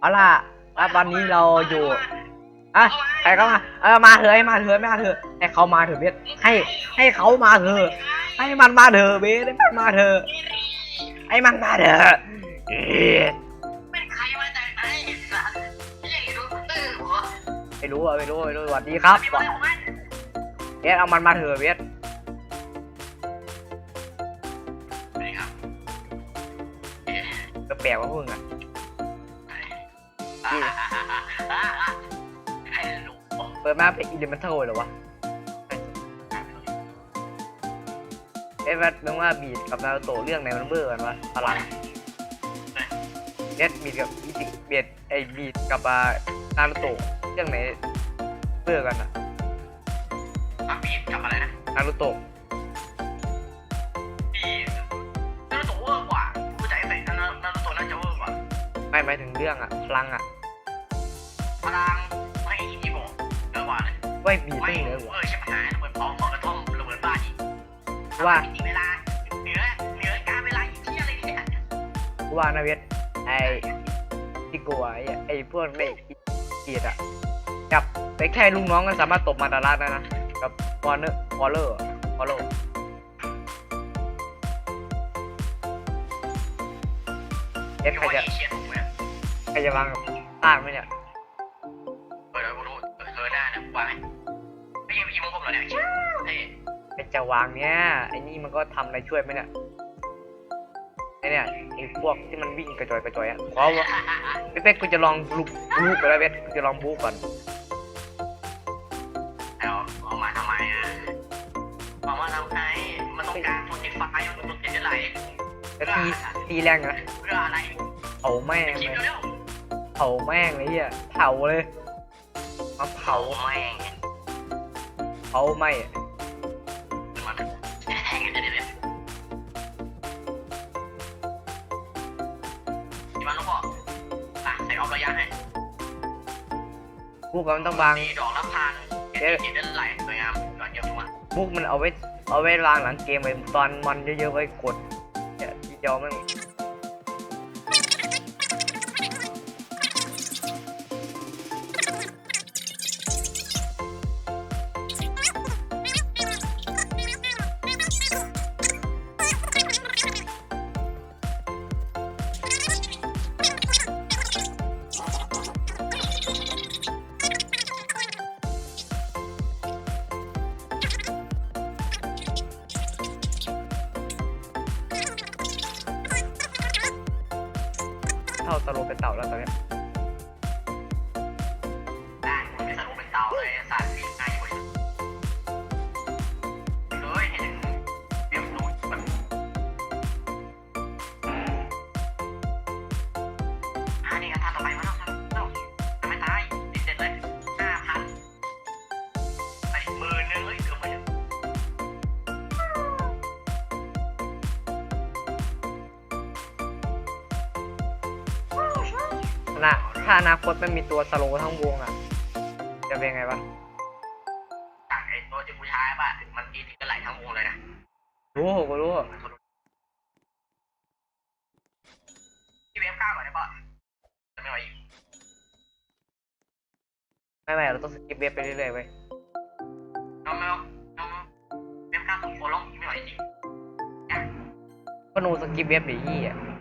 เอาล่ะแล้วตอนนี้เราอยู่อะใครเข้ามา เออมาเถอะให้มาเถอะมาเถอะให้เขามาเถอะเบสให้ให้เขามาเถอะให้มันมาเถอะเบสให้มันมาเถอะให้มันมาเถอะเอ๊ะเป็นใครมาจากไหนสัตว์ไม่ใช่รู้ตื้อหัวไม่รู้อะไม่รู้ไม่รู้สวัสดีครับมีอะไรของมันเบสเอามันมาเถอะเบสนี่ครับก็แปลกว่าพวกมึงอะ ปิดมาเป็นอิเลเมนทัลเหรอวะเอ๊ะว่ามึงว่าบีดกับนารูโตะเรื่องไหนมันเบอร์กันวะพลังเบสบีดกับอิจิเบสไอบีดกับอ่านารูโตะเรื่องไหนเบอร์กันอะอะบีบกับอะไรนะนารูโตะบีบนารูโตะเวอร์กว่าผู้ใจใส่นานารูโตะน่าจะเวอร์กว่าไม่หมายถึงเรื่องอะพลังอะพลัง ว่าเลยว่าบีดไม่ไม่เหเอนืออหัวใช่ปัญหาระเบิดพร้อมของกระท่อมระเบิดบ้านอีกว่าจริงเวลาเหนือเหนือการเวลาอีกที่อะไรเนี่ยว่านะเบสไอที่กลัวไอไอพวกในบีดอะจับไปแค่ลูกน้องก็สามารถตบมาดาราได้นะกับวอร์เนอร์วอลเลอร์วอลเลอร์เอ๊ะใครจะเชียร์ถูกไหมใครจะวางต้านไหมเนี่ย ช่พี่มึงผมเหรอเนี่ยเฮ้ยไอจะวางเนี้ยไอนี่มันก็ทำอะไรช่วยไหมเนี่ยไอเนี่ยไอพวกที่มันวิ่งกระจอยกระจอยอะเพราะว่าพี่เป๊กกูจะลองลุกลุกไปแล้วเป๊กกูจะลองบู๊ก่อนเอาเอามาทำไมอะเอามาทำไงมันต้องการทุนติดไฟมันต้องติดอะไรแล้วตีตีแรงนะเพื่ออะไรเผาแม่งคิดเลยเร็วเผาแม่งเลยเฮียเผาเลยมาๆเผาแม่ง เผาไหม่มันก็ใส่ออกระยะให้พวกมันต้องวางตีดอกละพันเจ็ดเจ็ดไหลสวยงามก่อนเยอะมากมุกมันเอาไว้เอาไว้วางหลังเกมไปตอนมันเยอะๆไว้กดเนี่ยทีเดียวแม่ ถ้าอนาคตไม่มีตัวสโลว์ทั้งวงอะ จะเป็นไงวะจากไอ้ตัวที่กูใช้ป่ะมันดีถึงกระไหลทั้งวงเลยนะรู้กูรู้ที่เว็บข้าวก่อนได้ป่ะจะไม่ไหวอีกไม่ไม่เราต้องสกิปเว็บไปเรื่อยๆไปน้องแมวน้องเว็บข้าวของโคลงไม่ไหวจริงก็โนสกิปเว็บหรือยี่อะ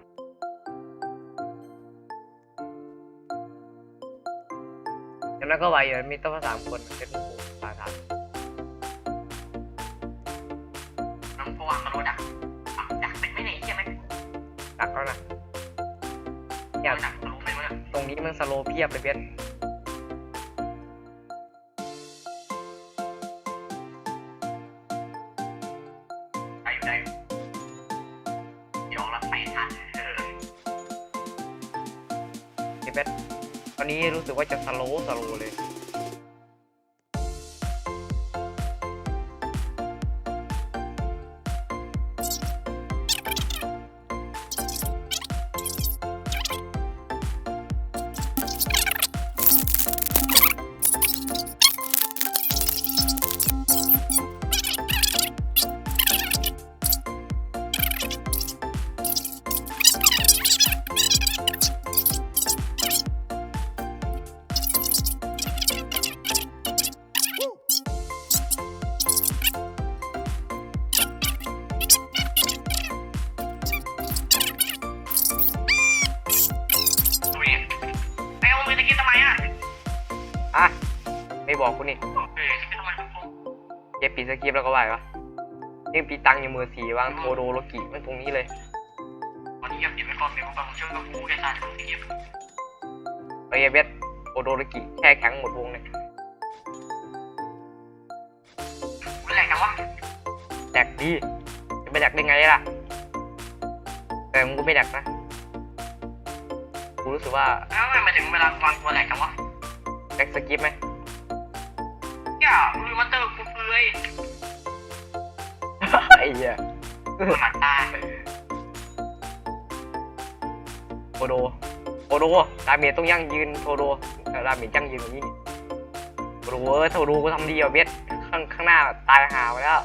อย่างนั้นก็ไหวอยู่มีต้องสามคนเป็นผู้สาขาน้องเพราะว่ามันรู้ดักดักเป็นไม่ไหนใช่ไหมดักแล้วนะอยากดักรู้เป็นมั้งตรงนี้มันสโลว์เพียบเลยเบสไปอยู่ได้ยองละแปดพันเออเบสต อันนี้รู้สึกว่าจะสโลว์สโลว์เลย บอกกูนี่เฮ้ยไม่ต้องมาดูกูเก็บปีสกิปแล้วก็ไหวปะยังปีตังอยู่มือสีวางโทโดโลกิมันตรงนี้เลยวันนี้อยากเก็บไว้ก่อนเดี๋ยวบางเชื่อว่ากูแค่ตายจะเก็บไอ้เบสโทโดโลกิแค่แข็งหมดวงเลยกูแหลกกันวะแดกดีจะไม่แดกได้ไงล่ะแต่มึงก็ไม่แดกนะกูรู้สึกว่าเอ้าทำไมถึงเวลาวา โดดาเมจต้องยั่งยืนโทโดแต่ดาเมจยั่งยืนอย่างนี้โทโดเออโทโดกูทำดีอะเบสข้างข้างหน้าตายหาไปแล้ว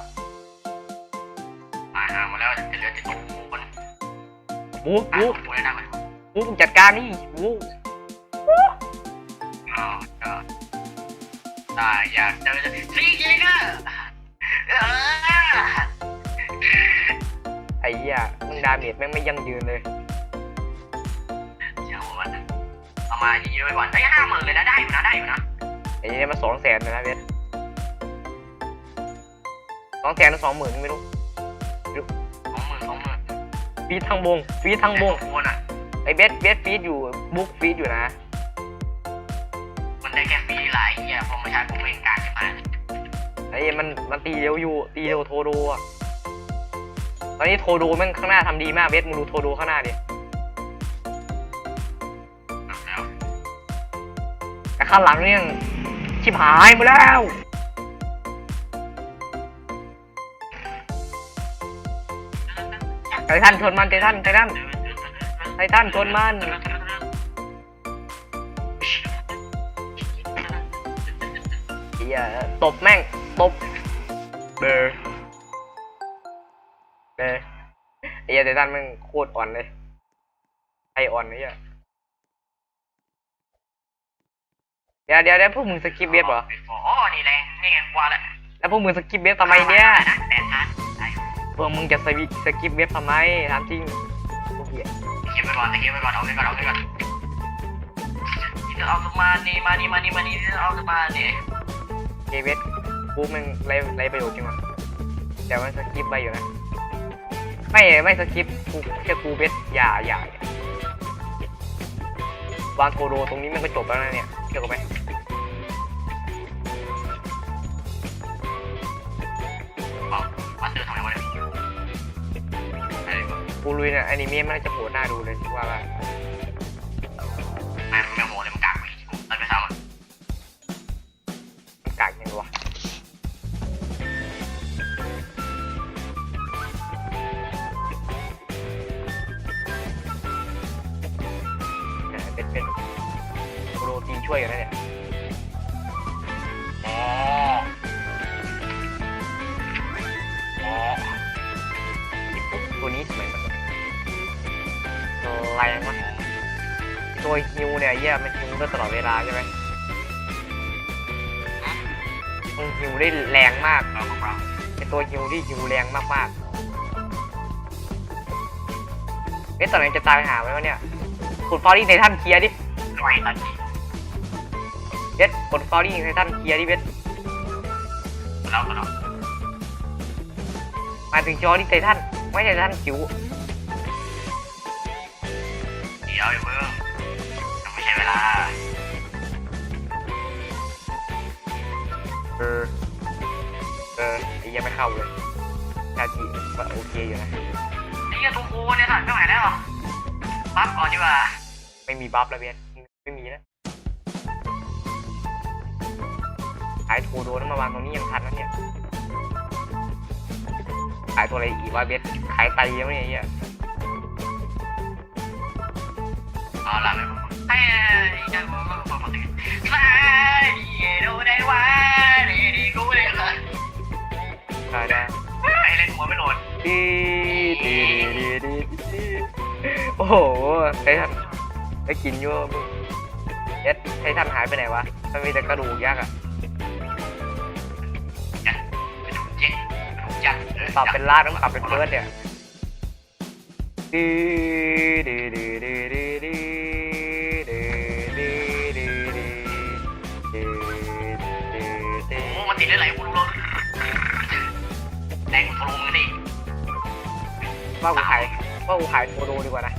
ตายหามาแล้วจะเหลือจะตกกูบนบู๊ตายบู๊กูเลยนะมันบู๊มึงจัดการนี่บู๊อ๋อก็ตายอยากเจอซีจริงอะเออไอ้เหี้ยมึงดาเมจแม่งไม่ยั่งยืนเลย มาเยอะๆไปก่อนได้ห้าหมื่นเลยนะได้อยู่นะได้อยู่นะไอ้เนี่ยมันสองแสนเลยนะเบสสองแสนหรือสองหมื่นไม่รู้สองหมื่นสองหมื่นฟีดทั้งวงฟีดทั้งวงคนอะไอ้เบสเบสฟีดอยู่บุ๊กฟีดอยู่นะ มันได้แค่ฟรีหลายเหี้ยพอมาใช้กูเป็นการใช่ไหมไอ้มันมันตีเร็วอยู่ตีเร็วโทโดอะตอนนี้โทโดแม่งข้างหน้าทำดีมากเบสมึงดูโทโดข้างหน้าดิ ข้างหลังเนี่ยชิบหายหมาแล้ว ไททันชนมันไททันไททันไททันชนมัน เฮียตบแม่ง ตบ เบอร์เบอร์ไอ้เหี้ยไททันแม่งโคตรอ่อนเลยไออ่อนเหี้ยเดี๋ยวเดี๋ยวเดี๋ยวพวกมึงสกิปเบฟเหรออ๋อนี่แหละนี่ไงว่าแหละแล้วพวกมึงสกิปเบฟทำไมเนี่ยแต่ทันได้พวกมึงจะสวิสกิปเบฟทำไมถามจริงพวกเหี้ยเก็บไปก่อนเก็บไปก่อนเอาไปก่อนเอาไปก่อนเอาสมานี่มานี่มานี่มานี่เอาสมานี่เกเวสกูแม่งไรไรประโยชน์จริงวะแต่มันสกิปไปอยู่นะไม่ไม่สกิปกูแค่กูเบสอย่าอย่าอย่าวางโทโดตรงนี้มันก็จบแล้วนะเนี่ยเชื่อกูไหม อะไรวะกูลุยเนี่ยอนิเมะมันน่าจะโหดหน้าดูเลยว่าว่าแม่งแม่งโหเลยมันกากไปกูตัดไปซ้ำอะมันกากยังไงวะเนี่ยเป็นเป็นโรตีช่วยกันนะ เยี่ยมันฮิวได้ตลอดเวลาใช่ไหมมันฮิวได้แรงมากเป็นตัวฮิวที่ฮิวแรงมากๆเอ๊ะตอนไหนจะตายหาไหมวะเนี่ยกดฟอรี่ในท่านเคลียร์ดิไว้ตัดทีเบสกดฟอรี่ในท่านเคลียร์ดิเบสแล้วก็แล้วมาถึงจอที่ไททันไม่ใช่ไททันคิวเดี๋ยวอย่าเพิ่ง เวลา เออ เออไอ้ยังไม่เข้าเลยชาจิก็โอเคอยู่นะไอ้เหี้ยตัวกูเนี่ยสัตว์ไม่ไหวแล้วปั๊บก่อนดีกว่า ไม่มีบัฟแล้วเบสไม่มีแล้วขายโทโดนมาวางตรงนี้ยังทันนะเนี่ยขายตัวอะไรอีกวะเบสขายไตยังไม่เนี่ยไอ้เหี้ยเอาล่ะไม่ ได้เโล่นหัวไม่โหลดดีดีดีดีดีโอ้โหไอ้ท่านไอ้กินเยอะมึงเอ็ดไอ้ท่านหายไปไหนวะมันมีแต่กระดูกยักษ์อะปรับเป็นลาดต้องปรับเป็นเฟิร์สเนี่ยดีดีดีดีดี ว่ากูขายว่ากูขายโทโดดีกว่านะ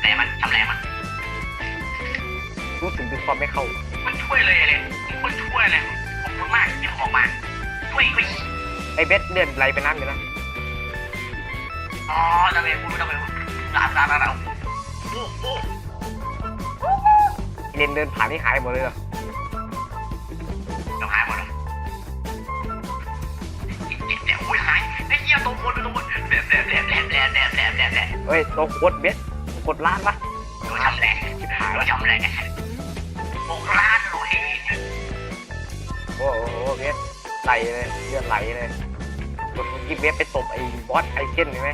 แต่มันทำแรงมันรู้สึกถึงความไม่เข้า มันช่วยเลยเลยมันช่วยเลยขอบคุณมากที่ของมาช่วยกูไอเบสเลื่อนไหลไปน้ำอยู่นะอ๋อทำไมกูทำไมกูลาบลาบลาบโอ้โหไอ้เลนเดินผ่านนี่หายหมดเลยเหรอ แดดแดดแดดแดดแดดแดดแดดแดดเฮ้ยตัวโคตรเบสกดล้านปะโดนทำแหลกโดนทำแหลกหกล้านโลเฮโอ้โหเบสไหลเลยเลือดไหลเลยกดเมื่อกี้เบสไปตบไอ้บอสไอเจนใช่ไหม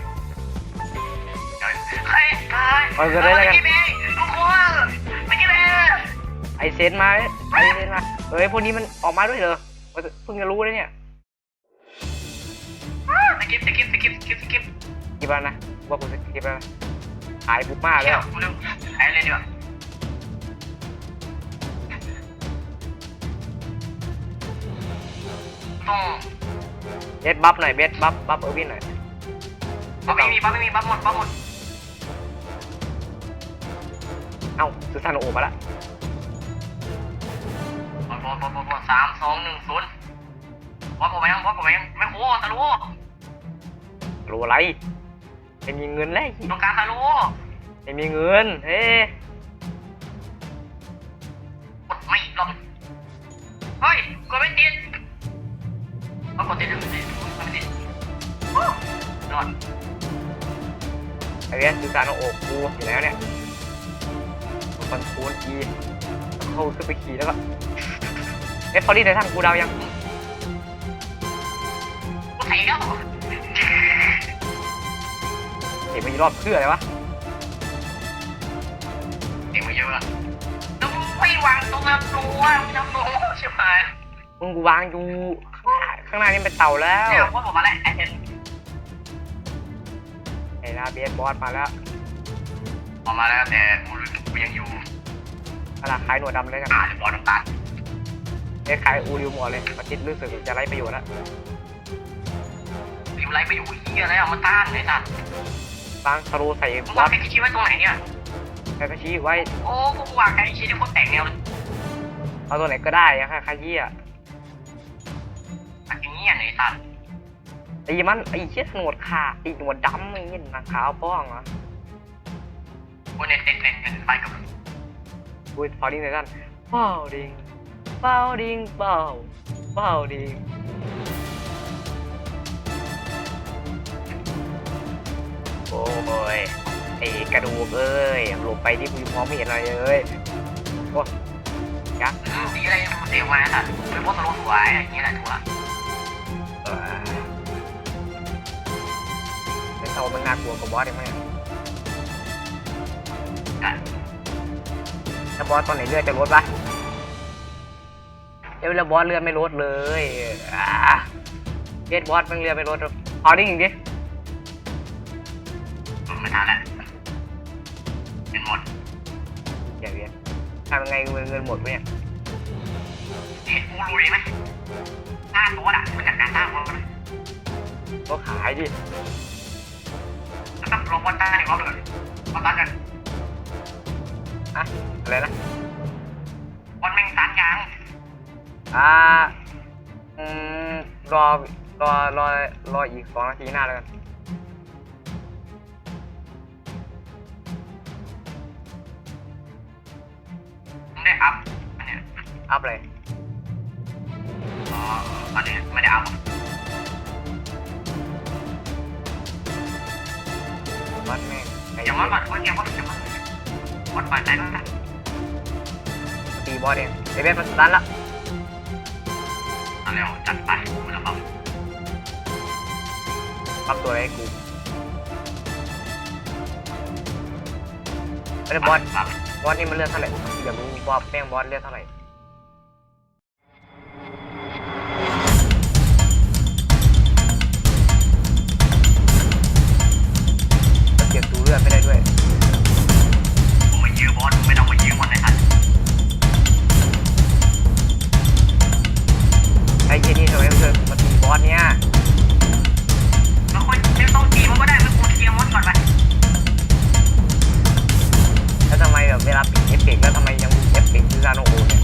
เฮ้ยเฮ้ยเอาจะได้แล้วกันไม่กินเองทุกคนไม่กินเองไอเซนมาไอเซนมาเฮ้ยพวกนี้มันออกมาด้วยเหรอเพิ่งจะรู้เลยเนี่ย กี่บาทนะว่ากูจะกี่บาทนะหายปุ๊บมากเลยเร็วอะเร็วหายเลยดีกว่าต้องเบสบัฟหน่อยเบสบัฟบัฟเออร์วินหน่อยบัฟไม่มีบัฟไม่มีบัฟหมดบัฟหมดเอ้าสุสานโอมาละบอลบอลบอลบอลบอลสามสองหนึ่งศูนย์บอลผมไปยังบอลผมไปยังไม่โค้ตะลุรู้อะไร ไม่มีเงินแล้วตรงกลางตะลุไม่มีเงิน เฮ้กดไม่ลงเฮ้ยกดไม่ติดกดติดกดติดกดไม่ติดรอดไอเบสสุสานโอกูอยู่แล้วเนี่ยคอนโทรลอีเข้าขึ้นไปขี่แล้วก็เอฟฟอรี่ไททันกูดาวยังกูไถแล้ว เห็นมีรอบเพื่ออะไรวะเก่งมาเยอะอะต้องไม่วางตรงนั้นตัวไม่ต้องตัวใช่ไหมมึงกูวางอยู่ข้างหน้าข้างหน้านี่เป็นเต่าแล้วเนี่ยว่าผมมาแล้วไอ้เห็นไอ้นาเบสบอสมาแล้วออกมาแล้วแต่กูยังอยู่ขนาดขายหนวดดำเลยกันอ่าบอลน้ำตาลเอ้ขายอูริวหมดเลยมาคิดรู้สึกจะไร้ประโยชน์แล้วอยู่ไรไปอยู่เฮียอะไรอะมันต้านไอ้สัตว์ บางสโลใส่มึงบอวางสแค่ชี้ไว้ตรงไหนเนี่ยแค่กระชี้ไว้โอ้กูวางแค่ชี้ที่คนแต่งแนวเลยเอาตัวไหนก็ได้อะแค่ขยี้อะอันนี้อะไอ้สัตว์ตีมันไอ้เชี่ยหนวดขาดไอ้หนวดดำไอ้เงี้ยหนังขาวป้องเหรอะกูเน็ตเน็ตเน็ตเน็ตไปกับดูฟอร์ดิ้งเลยกันเป้าดิงเป้าดิงเป้าเป้าดิง โอ้ยไอ้กระดูกเอ้ยหลบไปที่กูมองไม่เห็นอะไรเลยโอ้ยักษ์สีอะไรมันเสียมาสัตว์เป็นพวกตลกสวยอย่างนี้แหละถูกละเออไอ้เต่ามันน่ากลัวกว่าบอสได้ไหมกันถ้าบอสตอนไหนเลือดจะลดปะเดี๋ยวแล้วบอสเลือดไม่ลดเลยอ่าเลือดบอสมันเลือดไม่ลดเอาดิอย่างดิ ไงเงินเงินหมดวะเนี่ยเห็นกูรู้เลยไหมหน้าตัวอะมันจากการสร้างมันก็ขายดิแล้วต้องลงวันต้าอีกรอบเลยวันต้ากันอะอะไรนะวันแม่งตันยังอ่าอืมรอรอรอรออีกสองนาทีหน้าแล้วกัน ได้อัพอันเนี้ยอัพเลยอ๋ออันนี้ไม่ได้อัพวัดแม่งไอ้อย่าวัดวัดวัดอย่าวัดอย่าวัดวัดไปไหนก็ได้ตีบอสเองไอ้เบสมันสตันละเอาเร็วจัดไปมันจะเอาปั๊มตัวอะไรให้กูไอ้บอสปั๊บบ อสนี่มันเลือดเท่าไหร่ผมอยากรู้ว่าแป้งบอสเลือดเท่าไหร่เก็บตูเลือดไม่ได้ด้วยผมมายืมบอสไม่ต้องมายืมมันเลยครับไอ้เจนี่ทำไมมันเกิมาตีบอสเนี่ยแล้คนไม่ต้องตีมันก็ได้ เวลาปิดเอฟเฟกต์แล้วทำไมยังมีเอฟเฟกต์ที่ซานโอโอเนี่ย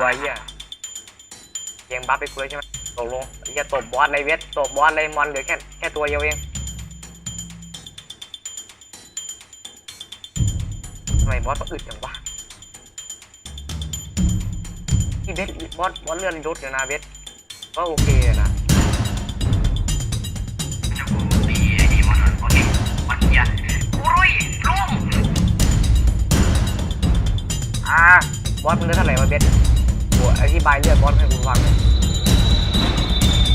กูรวยเกมบัฟไปกูเลยใช่ไหมตกลงเหี้ยตบบอสเลยเวทตบบอสเลยมอนเหลือแค่แค่ตัวเดียวเองทำไมบอสมันอึดจังวะที่เวทบอสบอสเลื่อนรถอยู่นะเวทก็โอเคอะนะจะกูตีไอ้นี่มันโอเคมันเหี้ยกูรุ่ยรุ่งอ่าบอสมันเลือดเท่าไหร่วะเบส อธิบายเลือดบอสให้กูฟังหน่อย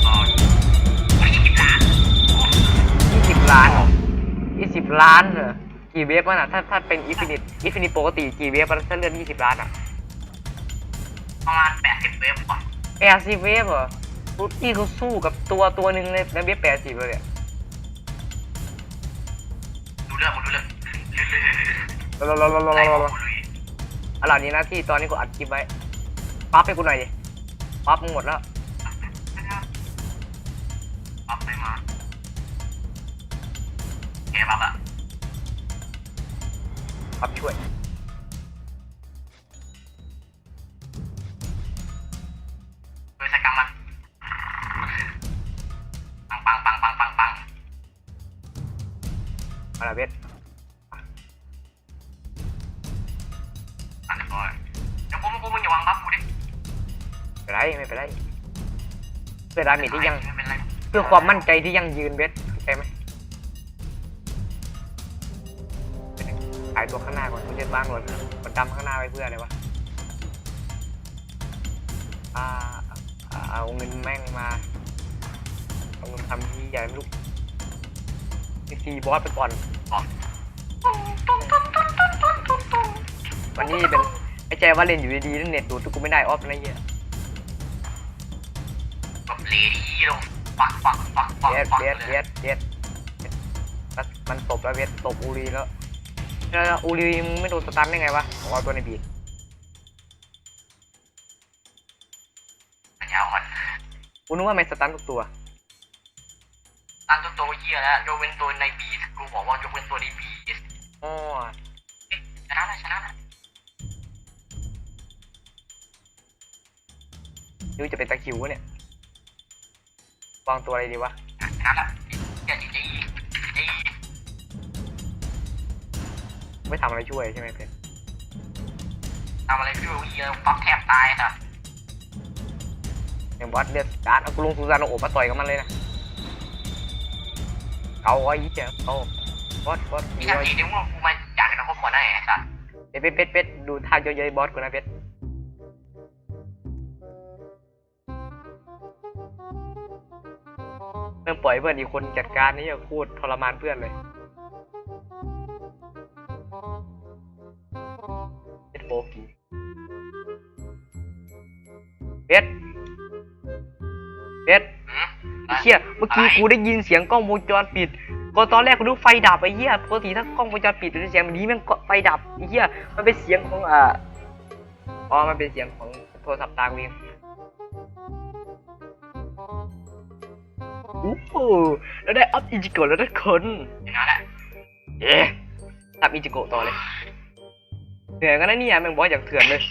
อ๋อไม่ยี่สิบล้านยี่สิบล้านเหรอยี่สิบล้านเหรอกี่เวฟมันอะ ถ้าถ้าเป็นอินฟินิตอินฟินิตปกติกี่เวฟมันถ้าเลือดยี่สิบล้านอะ ประมาณแปดสิบเวฟก่อนแปดสิบเวฟเหรอกูนี่เขาสู้กับตัวตัวหนึ่งเลยแล้วเวฟแปดสิบเลยเนี่ยดูเรื่องมึงดูเรื่องรอรอรอรอไล่รขอองรอกูเลยอะไรนี้นะที่ตอนนี้กูอัดคลิปไว้ ปั๊บให้กูหน่อยดิปั๊บมึงหมดแล้วปั๊บไปมาแกปั๊บอะปั๊บช่วย เพื่อดาเมจที่ยังไม่เป็นไรเพื่อความมั่นใจที่ยั่งยืนเบสเข้าใจไหมขายตัวข้างหน้าก่อนคุณจะบ้างก่อนมันดำข้างหน้าไว้เพื่ออะไรวะอ่าอ่าเอาเงินแม่งมาเอาเงินทำที่ใหญ่ไม่รู้ตีบอสไปก่อนวันนี้เป็นไอ้ใจว่าเล่นอยู่ดีๆนั่นเน็ตดูดกูไม่ได้ออฟอะไรเงี้ย ปักปักปักปักเด็ดปักเด็ดเลยเด็ดเด็ดมันมันตบแล้วเวทตบอูรีแล้วแล้วอูรีมึงไม่โดนสตันได้ไงวะของเอาตัวในบีดปัญญาอ่อนกูนึกว่าไม่สตันทุกตัว ตั้งตัวตัวเหี้ยแล้วยกเว้นตัวในบีกูบอกว่ายกเว้นตัวในบีอ๋อชนะแล้วชนะแล้วยูจะเป็นตะคริววะเนี่ย วางตัวอะไรดีวะชนะแล้วอย่าจีจีจีไม่ทำอะไรช่วยใช่ไหมเพนทำอะไรพี่รู้เหี้ยปั๊บแทบตายอะอย่างบอสเลือดการดเอากูลงซูซานโอบมาต่อยกับมันเลยนะเอาไอ้ยี่เจ้าเอาบอสบอสพี่ดูชาไอ้ติเดี๋ยวมึงกูมาอยากกันครอบครัวได้ไงสัสเป็ดเป็ดเป็ดเป็ดดูท่าเยอะๆบอสกูนะเป็ด ปล่อยเพื่อนอีกคนจัดการนี่อย่าพูดทรมานเพื่อนเลยเป็ดโฟกีเป็ดเป็ดหืมไอ้เชี่ยเมื่อกี้กูได้ยินเสียงกล้องวงจรปิดก็ตอนแรกกูนึกไฟดับไอ้เหี้ยปกติถ้ากล้องวงจรปิดเป็นเสียงแบบนี้แม่งก็ไฟดับไอ้เหี้ยมันเป็นเสียงของอ่าอ๋อมันเป็นเสียงของโทรศัพท์ตากูเอง อ้โหแล้วได้อัพอิจิโกะแล้วทุกคนชนะแล้วเย้อัพอิจิโกะต่อเลยเหนื่อยกันนะเนี่ยแม่งบอสอย่างเถื่อนเลย